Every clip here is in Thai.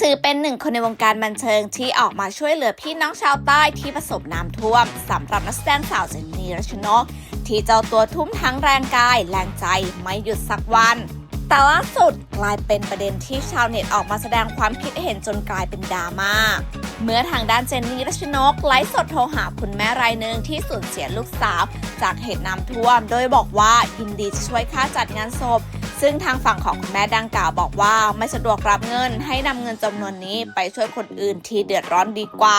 ถือเป็นหนึ่งคนในวงการบันเทิงที่ออกมาช่วยเหลือพี่น้องชาวใต้ที่ประสบน้ำท่วมสำหรับนักแสดงสาวเจนนี่รัชนก ที่เจ้าตัวทุ่มทั้งแรงกาย แรงใจไม่หยุดสักวันแต่ล่าสุดกลายเป็นประเด็นที่ชาวเน็ตออกมาแสดงความคิดเห็นจนกลายเป็นดราม่า เมื่อทางด้านเจนนี่รัชนกไลฟ์สดโทรหาคุณแม่รายหนึ่งที่สูญเสียลูกสาว จากเหตุน้ำท่วม โดยบอกว่ายินดีจะช่วยค่าจัดงานศพ ซึ่งทางฝั่งของคุณแม่ดังกล่าวบอกว่าไม่สะดวกรับเงินให้นำเงินจำนวนนี้ไปช่วยคนอื่นที่เดือดร้อนดีกว่า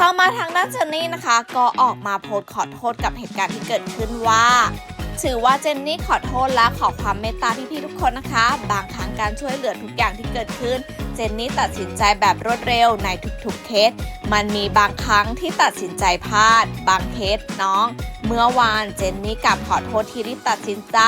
ต่อมาทางด้านเจนนี่นะคะ ก็ออกมาโพสต์ขอโทษกับเหตุการณ์ที่เกิดขึ้นว่าถือว่าเจนนี่ขอโทษและขอความเมตตาพี่ๆทุกคนนะคะ บางครั้งการช่วยเหลือทุกอย่างที่เกิดขึ้น เจนนี่ตัดสินใจแบบรวดเร็วในทุกๆเคส มันมีบางครั้งที่ตัดสินใจพลาด บางเคสน้อง เมื่อวานเจนนี่กลับขอโทษที่รีบตัดสินใจ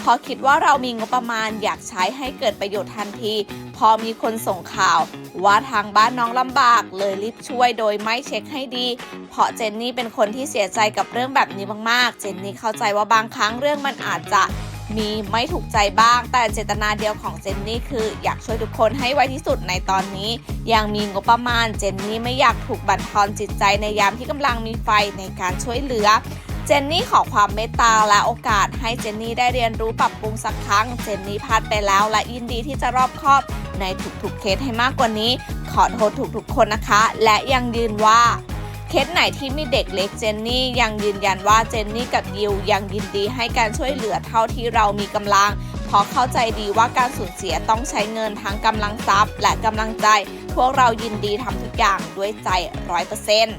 เพราะคิดว่าเรามีงบประมาณอยากใช้ให้เกิดประโยชน์ทันที พอมีคนส่งข่าว ว่าทางบ้านน้องลำบากเลยรีบช่วยโดยไม่เช็คให้ดี เพราะเจนนี่เป็นคนที่เสียใจกับเรื่องแบบนี้มากๆ เจนนี่เข้าใจว่าบางครั้งเรื่องมันอาจจะมีไม่ถูกใจบ้าง แต่เจตนาเดียวของเจนนี่คืออยากช่วยทุกคนให้ไวที่สุดในตอนนี้ ยังมีงบประมาณเจนนี่ไม่อยากถูกบั่นทอนจิตใจในยามที่กำลังมีไฟในการช่วยเหลือ จนนี่ขอความเมตตาและโอกาสให้เจนนี่ได้เรียนรู้ปรับปรุงสักครั้ง เจนนี่พลาดไปแล้วและยินดีที่จะรอบคอบในทุกๆเคสให้มากกว่านี้ ขอโทษทุกๆคนนะคะ และยังยืนว่าเคสไหนที่มีเด็กเล็กเจนนี่ยังยืนยันว่าเจนนี่กับยิวยังยินดีให้การช่วยเหลือเท่าที่เรามีกำลังเพราะเข้าใจดีว่าการสูญเสียต้องใช้เงินทั้งกำลังทรัพย์ และกำลังใจ พวกเรายินดีทำทุกอย่างด้วยใจร้อยเปอร์เซ็นต์